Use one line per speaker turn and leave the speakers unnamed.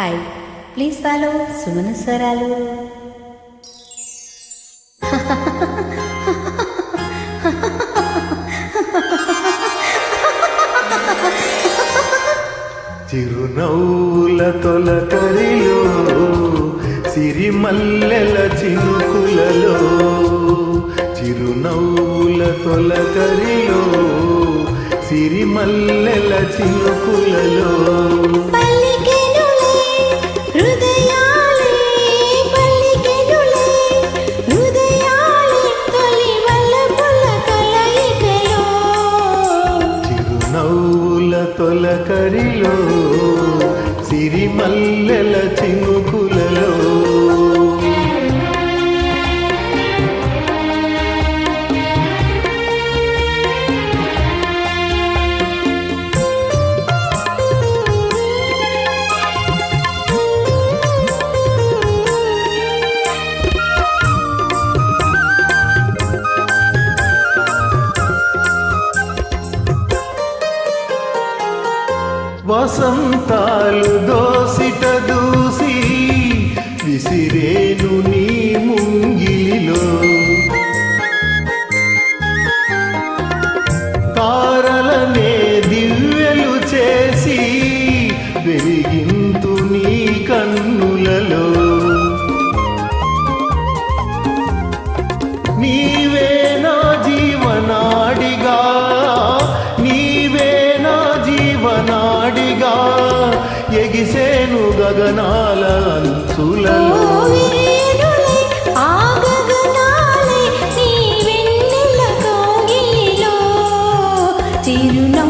Hi please follow Sumana స్వరాలు
చిరునవ్వుల తొలకరిలో సిరిమల్లెల చినుకులలో చిరునవ్వుల తొలకరిలో సిరిమల్లెల చినుకులలో. రంగుల కరిలో సిరిమల్లెల చినుకులలో. వసంతాలు దోసిట దూసి విసిరేను నీ ముంగిలో విరిసేను గగనాల అంచులలో
చిరునవ్వు